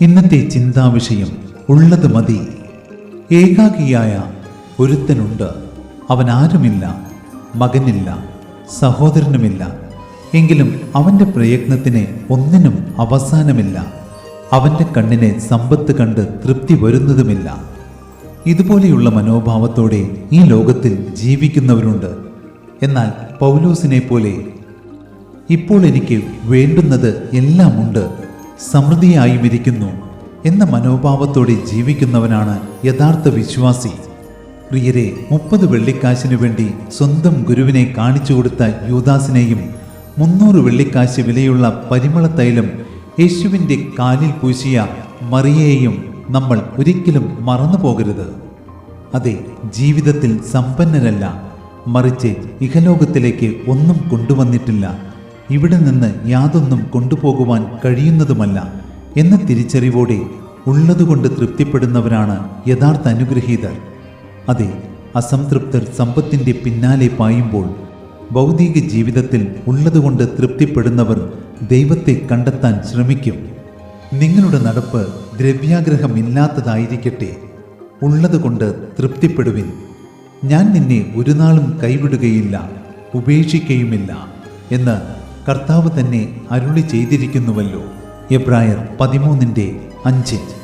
ഇന്നത്തെ ചിന്താവിഷയം ഉള്ളത് മതി. ഏകാകിയായ ഒരുത്തനുണ്ട്. അവൻ ആരുമില്ല മകനില്ല സഹോദരനുമില്ല. എങ്കിലും അവന്റെ പ്രയത്നത്തിന് ഒന്നിനും അവസാനമില്ല. അവന്റെ കണ്ണിനെ സമ്പത്ത് കണ്ട് തൃപ്തി വരുന്നതുമില്ല. ഇതുപോലെയുള്ള മനോഭാവത്തോടെ ഈ ലോകത്തിൽ ജീവിക്കുന്നവരുണ്ട്. എന്നാൽ പൗലോസിനെ പോലെ ഇപ്പോൾ എനിക്ക് വേണ്ടുന്നത് എല്ലാമുണ്ട്. സമൃദ്ധിയായും ഇരിക്കുന്നു എന്ന മനോഭാവത്തോടെ ജീവിക്കുന്നവനാണ് യഥാർത്ഥ വിശ്വാസി. പ്രിയരെ മുപ്പത് വെള്ളിക്കാശിനു വേണ്ടി സ്വന്തം ഗുരുവിനെ കാണിച്ചു കൊടുത്ത യൂദാസിനെയും മുന്നൂറ് വെള്ളിക്കാശ് വിലയുള്ള പരിമള തൈലം യേശുവിന്റെ കാലിൽ പൂശിയ മറിയേയും നമ്മൾ ഒരിക്കലും മറന്നു പോകരുത്. അതെ ജീവിതത്തിൽ സമ്പന്നരല്ല. മറിച്ച് ഇഹലോകത്തിലേക്ക് ഒന്നും കൊണ്ടുവന്നിട്ടില്ല. ഇവിടെ നിന്ന് യാതൊന്നും കൊണ്ടുപോകുവാൻ കഴിയുന്നതുമല്ല എന്ന തിരിച്ചറിവോടെ ഉള്ളതുകൊണ്ട് തൃപ്തിപ്പെടുന്നവരാണ് യഥാർത്ഥ അനുഗ്രഹീതർ. അതെ അസംതൃപ്തർ സമ്പത്തിന്റെ പിന്നാലെ പായുമ്പോൾ ഭൗതിക ജീവിതത്തിൽ ഉള്ളതുകൊണ്ട് തൃപ്തിപ്പെടുന്നവർ ദൈവത്തെ കണ്ടെത്താൻ ശ്രമിക്കും. നിങ്ങളുടെ നടപ്പ് ദ്രവ്യാഗ്രഹമില്ലാത്തതായിരിക്കട്ടെ. ഉള്ളതുകൊണ്ട് തൃപ്തിപ്പെടുവിൻ. ഞാൻ നിന്നെ ഒരു നാളും കൈവിടുകയില്ല ഉപേക്ഷിക്കുകയുമില്ല എന്ന് കർത്താവ് തന്നെ അരുളി ചെയ്തിരിക്കുന്നുവല്ലോ. എബ്രായർ പതിമൂന്നിന്റെ അഞ്ച്